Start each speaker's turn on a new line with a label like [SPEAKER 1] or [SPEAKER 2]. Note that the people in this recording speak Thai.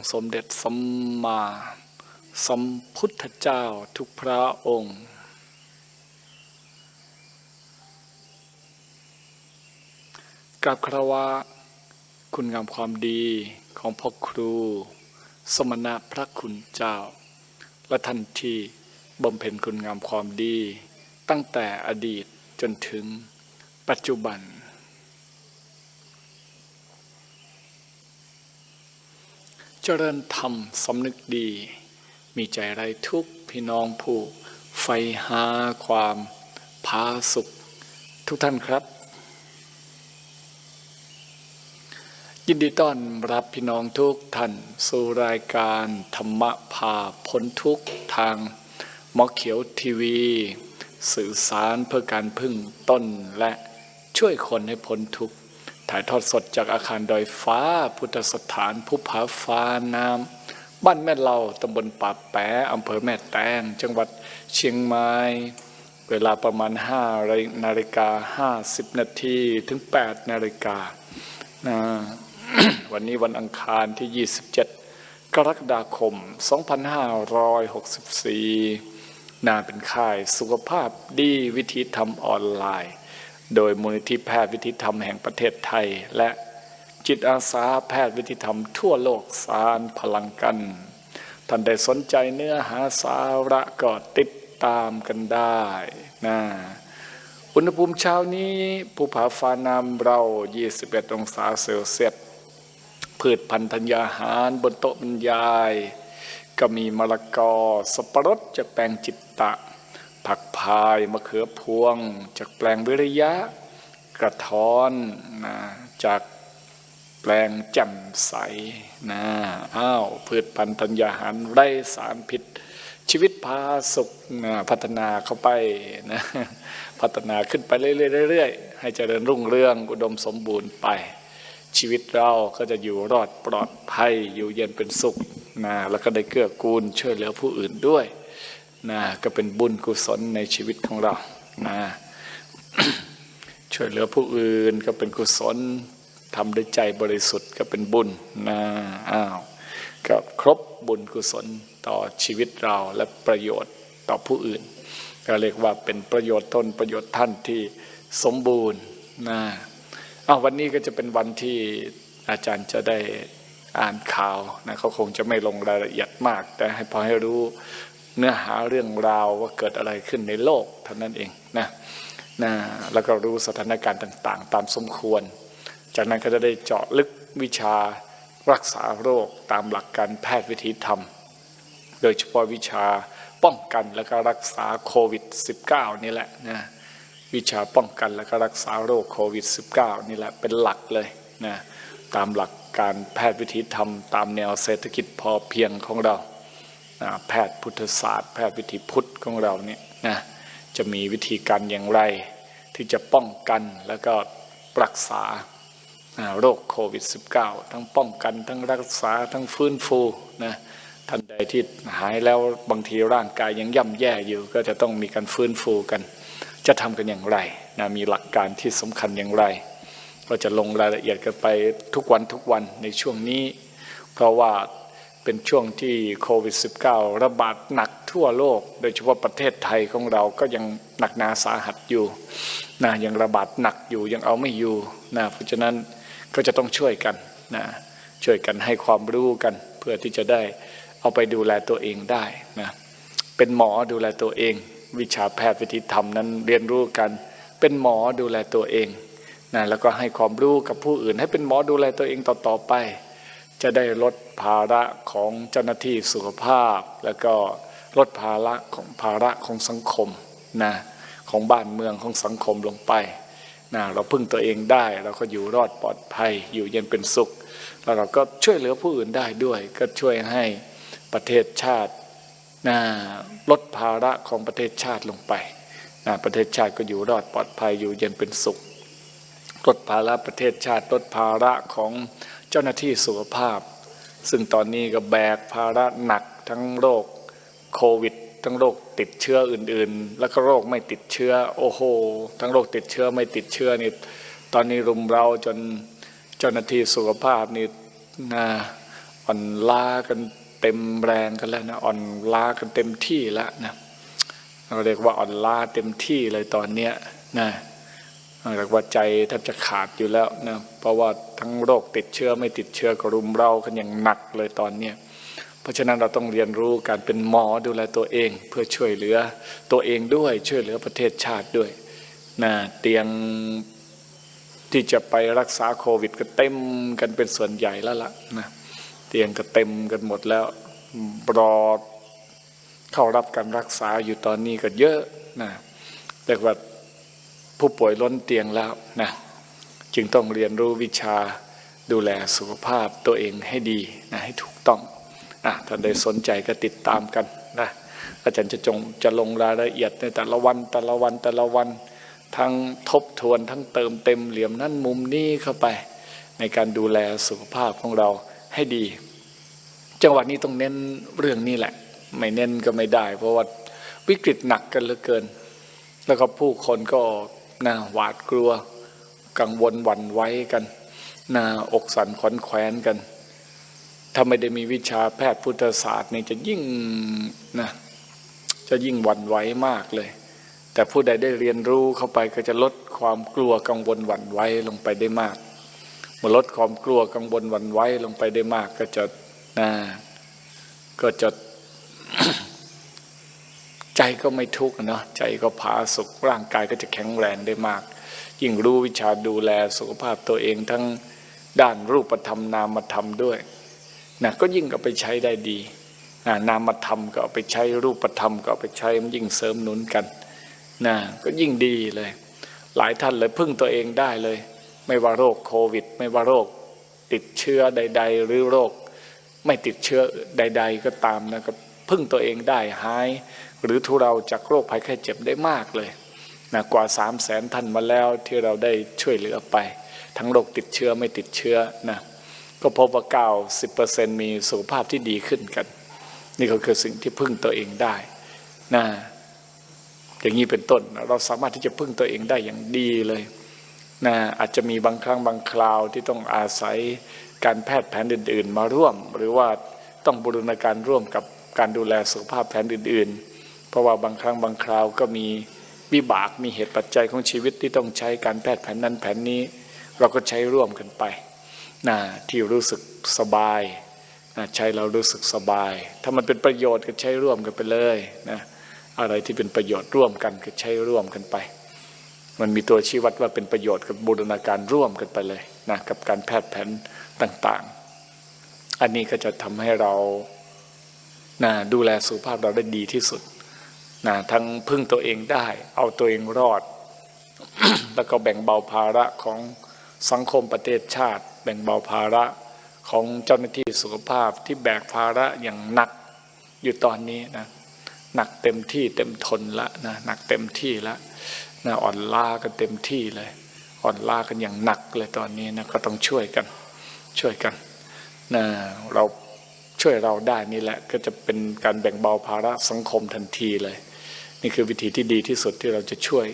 [SPEAKER 1] ค์สมเด็จสัมมาสัมพุทธเจ้าทุกพระองค์กราบคารวะคุณงามความดีของพ่อครู สมณะพระคุณเจ้า และท่านที่บำเพ็ญคุณงามความดี ตั้งแต่อดีตจนถึงปัจจุบัน จริญธรรมสำนึกดี มีใจไรทุกพี่น้องผู้ใฝ่หาความผาสุข ทุกท่านครับ ยินดีต้อนรับพี่น้องทุกท่าน สู่รายการธรรมพาพ้นทุกทางมอเขียวทีวี สื่อสารเพื่อการพึ่งต้นและช่วยคนให้พ้นทุกข์ ถ่ายทอดสดจากอาคารดอยฟ้า พุทธสถานภูผาฟ้าน้ำบ้านแม่เราตำบลป่าแปะอำเภอแม่แตงจังหวัดเชียงใหม่เวลาประมาณ5นาฬิกา50นาทีถึง 8 นาฬิกานะวันนี้วันอังคารที่ 27 กรกฎาคม 2564นาเป็นค่ายสุขภาพดีวิธีทำออนไลน์ โดยมูลนิธิแพทย์วิธีธรรมแห่งประเทศไทย และจิตอาสาแพทย์วิธีธรรมทั่วโลกสารพลังกัน ท่านใดสนใจเนื้อหาสาระก็ติดตามกันได้นะอุณหภูมิเช้านี้ภูผาฟ้านามเรา 21 องศาเซลเซียสพืชพันธุ์ธัญญาหารบนโต๊ะบรรยาย ก็มีมะละกอสับปะรดจากแปลงจิตตะ ผักพายมะเขือพวง จากแปลงวิริยะ กระท้อนนะจากแปลงจ่มใสนะอ้าวพืชพันธุ์ธัญญาหารไร้สารพิษ ชีวิตพาสุขนะพัฒนาเข้าไปนะพัฒนาขึ้นไปเรื่อยๆเรื่อยๆให้เจริญรุ่งเรืองอุดมสมบูรณ์ไป ชีวิตเราก็จะอยู่รอดปลอดภัยอยู่เย็นเป็นสุขนะแล้วก็ได้เกื้อกูลช่วยเหลือผู้อื่นด้วย นะก็เป็นบุญกุศลในชีวิตของเรานะช่วยเหลือผู้อื่นก็เป็นกุศลทำด้วยใจบริสุทธิ์ก็เป็นบุญนะอ้าวก็ครบบุญกุศลต่อชีวิตเราและประโยชน์ต่อผู้อื่น ก็เรียกว่าเป็นประโยชน์ตนประโยชน์ท่านที่สมบูรณ์นะอ้าววันนี้ก็จะเป็นวันที่อาจารย์จะได้อ่านข่าวนะเขาคงจะไม่ลงรายละเอียดมาก แต่ให้พอให้รู้ เนื้อหาเรื่องราวว่าเกิดอะไรขึ้นในโลกเท่านั้นเองนะนะแล้วก็รู้สถานการณ์ต่างๆ ตามสมควร จากนั้นก็จะได้เจาะลึกวิชารักษาโรคตามหลักการแพทย์วิธีธรรม โดยเฉพาะวิชาป้องกันและก็รักษาโควิด -19 นี่แหละนะวิชาป้องกันและก็รักษาโรคโควิด -19 นี่แหละเป็นหลักเลยนะตามหลักการแพทย์วิธีธรรม ตามแนวเศรษฐกิจพอเพียงของเรา แพทย์พุทธศาสตร์ แพทย์วิธีพุทธของเราเนี่ยนะจะมีวิธีการอย่างไร ที่จะป้องกันแล้วก็รักษาโรคโควิด -19 ทั้งป้องกันทั้งรักษาทั้งฟื้นฟูนะท่านใดที่หายแล้วบางทีร่างกายยังย่ำแย่อยู่ ก็จะต้องมีการฟื้นฟูกัน จะทำกันอย่างไรนะมีหลักการที่สำคัญอย่างไร ก็จะลงรายละเอียดกันไปทุกวันทุกวันในช่วงนี้ เพราะว่า เป็นช่วงที่โควิด -19 ระบาดหนักทั่วโลก โดยเฉพาะประเทศไทยของเราก็ยังหนักหนาสาหัสอยู่นะยังระบาดหนักอยู่ยังเอาไม่อยู่นะเพราะฉะนั้นก็จะต้องช่วยกันนะช่วยกันให้ความรู้กันเพื่อที่จะได้เอาไปดูแลตัวเองได้นะเป็นหมอดูแลตัวเอง วิชาแพทย์วิธีธรรมนั้นเรียนรู้กัน เป็นหมอดูแลตัวเองนะแล้วก็ให้ความรู้กับผู้อื่น ให้เป็นหมอดูแลตัวเองต่อๆไป จะได้ลดภาระของเจ้าหน้าที่สุขภาพ แล้วก็ลดภาระของภาระของสังคมนะของบ้านเมืองของสังคมลงไปนะเราพึ่งตัวเองได้เราก็อยู่รอดปลอดภัย อยู่เย็นเป็นสุข แล้วเราก็ช่วยเหลือผู้อื่นได้ด้วย ก็ช่วยให้ประเทศชาตินะลดภาระของประเทศชาติลงไปนะประเทศชาติก็อยู่รอดปลอดภัยอยู่เย็นเป็นสุขลดภาระประเทศชาติลดภาระของ เจ้าหน้าที่สุขภาพ ซึ่งตอนนี้ก็แบกภาระหนักทั้งโรคโควิด ทั้งโรคติดเชื้ออื่น ๆ แล้วก็โรคไม่ติดเชื้อโอ้โหทั้งโรคติดเชื้อไม่ติดเชื้อนี่ตอนนี้รุมเราจนเจ้าหน้าที่สุขภาพนี่นะอ่อนล้ากันเต็มแรงกันแล้วนะอ่อนล้ากันเต็มที่แล้วนะเราเรียกว่าอ่อนล้าเต็มที่เลยตอนเนี้ยนะ เรียกว่าใจแทบจะขาดอยู่แล้วนะเพราะว่าทั้งโรคติดเชื้อไม่ติดเชื้อก็รุมเรากันอย่างหนักเลยตอนเนี้ยเพราะฉะนั้นเราต้องเรียนรู้การเป็นหมอดูแลตัวเอง เพื่อช่วยเหลือตัวเองด้วยช่วยเหลือประเทศชาติด้วยนะเตียงที่จะไปรักษาโควิด ก็เต็มกันเป็นส่วนใหญ่แล้วล่ะนะเตียงก็เต็มกันหมดแล้วรอเข้ารับการรักษาอยู่ตอนนี้ก็เยอะนะเรียกว่า ผู้ป่วยล้นเตียงแล้วนะจึงต้องเรียนรู้วิชาดูแลสุขภาพตัวเองให้ดีนะให้ถูกต้องอะท่านใดสนใจก็ติดตามกันนะอาจารย์จะจงจะลงรายละเอียดในแต่ละวันแต่ละวันแต่ละวันทั้งทบทวนทั้งเติมเต็มเหลี่ยมนั่นมุมนี้เข้าไป ในการดูแลสุขภาพของเราให้ดี จังหวะนี้ต้องเน้นเรื่องนี้แหละ ไม่เน้นก็ไม่ได้ เพราะว่าวิกฤตหนักกันเหลือเกิน แล้วก็ผู้คนก็ น่าหวาดกลัวกังวลหวั่นไหวกันน่าอกสั่นขวัญแขวนกัน ถ้าไม่ได้มีวิชาแพทย์พุทธศาสตร์นี่จะยิ่งนะจะยิ่งหวั่นไหวมากเลย แต่ผู้ใดได้เรียนรู้เข้าไปก็จะลดความกลัวกังวลหวั่นไหวลงไปได้มากเมื่อลดความกลัวกังวลหวั่นไหวลงไปได้มากก็จะนะก็จะ ใจก็ไม่ทุกข์เนาะใจก็ผาสุขร่างกายก็จะแข็งแรงได้มาก ยิ่งรู้วิชาดูแลสุขภาพตัวเองทั้งด้านรูปธรรมนามธรรมด้วยนะก็ยิ่งเอาไปใช้ได้ดีนะนามธรรมก็เอาไปใช้รูปธรรมก็เอาไปใช้มันยิ่งเสริมหนุนกันนะก็ยิ่งดีเลย หลายท่านเลยพึ่งตัวเองได้เลย ไม่ว่าโรคโควิด ไม่ว่าโรค ติดเชื้อใด ๆ หรือโรค ไม่ติดเชื้อใด ๆ ก็ตามนะก็ พึ่งตัวเองได้หาย หรือทุเราจากโรคภัยไข้เจ็บได้มากเลยนะกว่าสามแสนท่านมาแล้วที่เราได้ช่วยเหลือไป ทั้งโรคติดเชื้อไม่ติดเชื้อนะก็พบว่าเก้าสิบเปอร์เซ็นมีสุขภาพที่ดีขึ้นกัน นี่ก็คือสิ่งที่พึ่งตัวเองได้นะอย่างนี้เป็นต้นเราสามารถที่จะพึ่งตัวเองได้อย่างดีเลยนะอาจจะมีบางครั้งบางคราวที่ต้องอาศัยการแพทย์แผนอื่น ๆ มาร่วม หรือว่าต้องบูรณาการร่วมกับ การดูแลสุขภาพแผนอื่น ๆ เพราะว่าบางครั้งบางคราวก็มีวิบากมีเหตุปัจจัยของชีวิตที่ต้องใช้การแพทย์แผนนั้นแผนนี้ เราก็ใช้ร่วมกันไปนะที่รู้สึกสบายนะใช้เรารู้สึกสบาย ถ้ามันเป็นประโยชน์ก็ใช้ร่วมกันไปเลยนะอะไรที่เป็นประโยชน์ร่วมกันก็ใช้ร่วมกันไป มันมีตัวชี้วัดว่าเป็นประโยชน์กับบูรณาการร่วมกันไปเลยนะกับการแพทย์แผนต่างๆ อันนี้ก็จะทำให้เรา นะดูแลสุขภาพเราได้ดีที่สุดนะทั้งพึ่งตัวเองได้ เอาตัวเองรอด แล้วก็แบ่งเบาภาระของสังคมประเทศชาติ แบ่งเบาภาระของเจ้าหน้าที่สุขภาพที่แบกภาระอย่างหนักอยู่ตอนนี้นะหนักเต็มที่เต็มทนละนะหนักเต็มที่ละนะอ่อนล้ากันเต็มที่เลย อ่อนล้ากันอย่างหนักเลยตอนนี้นะก็ต้องช่วยกันช่วยกันนะเรา ช่วยเราได้นี่แหละ ก็จะเป็นการแบ่งเบาภาระสังคมทันทีเลย นี่คือวิธีที่ดีที่สุดที่เราจะช่วย